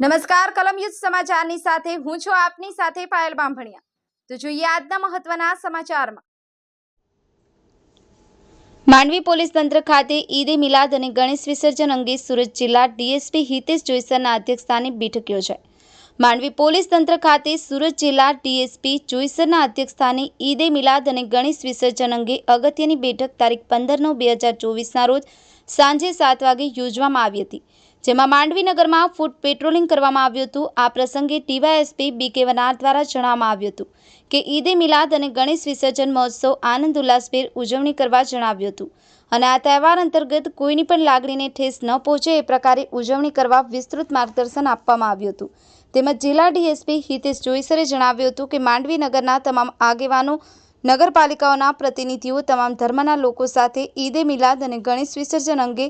નમસ્કાર કલમયુદ્ધ સમાચારની સાથે હું છું આપની સાથે પાયલ બાંભણિયા. તો જોઈએ આજના મહત્વના સમાચારમાં. માંડવી પોલીસ તંત્ર ખાતે ઈદે મિલાદ અને ગણેશ વિસર્જન અંગે સુરત જિલ્લા ડીએસપી હિતેશ જોઈસરના અધ્યક્ષસ્થાને બેઠક યોજાઈ. માંડવી પોલીસ તંત્ર ખાતે સુરત જિલ્લા ડીએસપી જોઈસરના અધ્યક્ષસ્થાને ઈદે મિલાદ અને ગણેશ વિસર્જન અંગે અગત્યની બેઠક તારીખ પંદર નવ બે હજાર ચોવીસના રોજ સાંજે સાત વાગે યોજવામાં આવી હતી. જેમાં માંડવી નગરમાં ફૂટ પેટ્રોલિંગ કરવામાં આવ્યું હતું. આ પ્રસંગે ટીવાયએસપી બી કે વનાર દ્વારા જણાવવામાં આવ્યું હતું કે ઈદે મિલાદ અને ગણેશ વિસર્જન મહોત્સવ આનંદ ઉલ્લાસભેર ઉજવણી કરવા જણાવ્યું હતું. અને આ તહેવાર અંતર્ગત કોઈની પણ લાગણીને ઠેસ ન પહોંચે એ પ્રકારે ઉજવણી કરવા વિસ્તૃત માર્ગદર્શન આપવામાં આવ્યું હતું. તેમજ જિલ્લા ડીએસપી હિતેશ જોઈસરે જણાવ્યું હતું કે માંડવી નગરના તમામ આગેવાનો, નગરપાલિકાઓના પ્રતિનિધિઓ, તમામ ધર્મના લોકો સાથે ઈદે મિલાદ અને ગણેશ વિસર્જન અંગે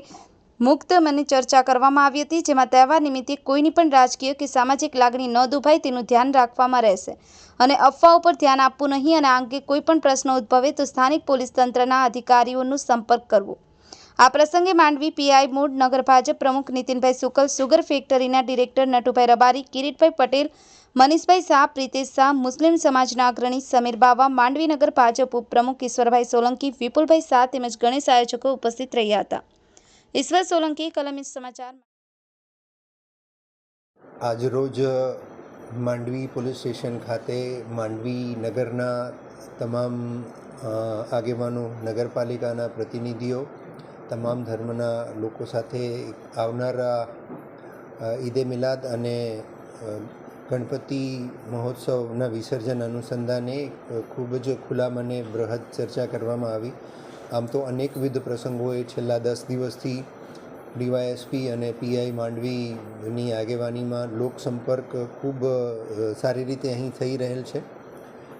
મુક્ત મને ચર્ચા કરવામાં આવી હતી, જેમાં તહેવાર નિમિત્તે કોઈની પણ રાજકીય કે સામાજિક લાગણી ન દુભાય તેનું ધ્યાન રાખવામાં રહેશે. અને અફવાઓ પર ધ્યાન આપવું નહીં અને આ અંગે કોઈ પણ પ્રશ્ન ઉદ્ભવે તો સ્થાનિક પોલીસ તંત્રના અધિકારીઓનો સંપર્ક કરવો. આ પ્રસંગે માંડવી પીઆઈ મૂળ નગર ભાજપ પ્રમુખ નીતિનભાઈ સુકલ, સુગર ફેક્ટરીના ડિરેક્ટર નટુભાઈ રબારી, કિરીટભાઈ પટેલ, મનીષભાઈ શાહ, પ્રિતેશ શાહ, મુસ્લિમ સમાજના અગ્રણી સમીર બાવા, માંડવી નગર ભાજપ ઉપપ્રમુખ ઈશ્વરભાઈ સોલંકી, વિપુલભાઈ શાહ તેમજ ગણેશ આયોજકો ઉપસ્થિત રહ્યા હતા. ઈશ્વર સોલંકી કલમિત સમાચાર. આજરોજ માંડવી પોલીસ સ્ટેશન ખાતે માંડવી નગરના તમામ આગેવાનો, નગરપાલિકાના પ્રતિનિધિઓ, તમામ ધર્મના લોકો સાથે આવનારા ઈદે મિલાદ અને ગણપતિ મહોત્સવના વિસર્જન અનુસંધાને ખૂબ જ ખુલ્લા મને બૃહદ ચર્ચા કરવામાં આવી. આમ તો અનેકવિધ પ્રસંગોએ છેલ્લા દસ દિવસથી ડીવાયએસપી અને પીઆઈ માંડવીની આગેવાનીમાં લોકસંપર્ક ખૂબ સારી રીતે અહીં થઈ રહેલ છે.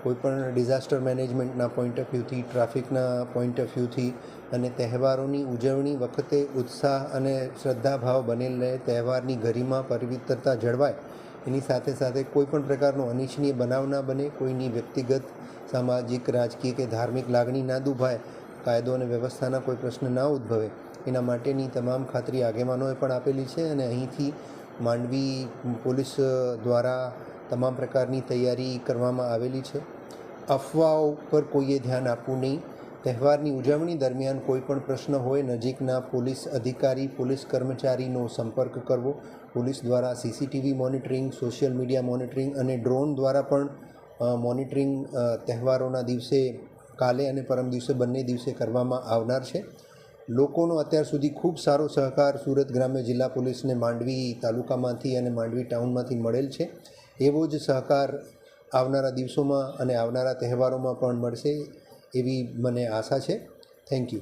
કોઈપણ ડિઝાસ્ટર મેનેજમેન્ટના પોઈન્ટ ઓફ વ્યૂથી, ટ્રાફિકના પોઈન્ટ ઓફ વ્યૂથી અને તહેવારોની ઉજવણી વખતે ઉત્સાહ અને શ્રદ્ધાભાવ બનેલ રહે, તહેવારની ગરિમા, પવિત્રતા જળવાય, એની સાથે સાથે કોઈપણ પ્રકારનો અનિચ્છનીય બનાવ ના બને, કોઈની વ્યક્તિગત, સામાજિક, રાજકીય કે ધાર્મિક લાગણી ના દુભાય કાયદો અને વ્યવસ્થાના કોઈ પ્રશ્ન ના ઉદ્ભવે, એના માટેની તમામ ખાતરી આગેવાનોએ પણ આપેલી છે અને અહીંથી માંડવી પોલીસ દ્વારા તમામ પ્રકારની તૈયારી કરવામાં આવેલી છે. અફવાઓ પર કોઈએ ધ્યાન આપવું નહીં. તહેવારની ઉજવણી દરમિયાન કોઈ પણ પ્રશ્ન હોય, નજીકના પોલીસ અધિકારી, પોલીસ કર્મચારીનો સંપર્ક કરવો, પોલીસ દ્વારા CCTV monitoring, social media monitoring અને ડ્રોન દ્વારા પણ મોનિટરિંગ તહેવારોના દિવસે કાલે અને પરમ દિવસે બંને દિવસે કરવામાં આવનાર છે. લોકોનો અત્યાર સુધી ખૂબ સારો સહકાર સુરત ગ્રામ્ય જિલ્લા પોલીસને માંડવી તાલુકામાંથી અને માંડવી ટાઉનમાંથી મળેલ છે. એવો જ સહકાર આવનારા દિવસોમાં અને આવનારા તહેવારોમાં પણ મળશે એવી મને આશા છે. Thank you.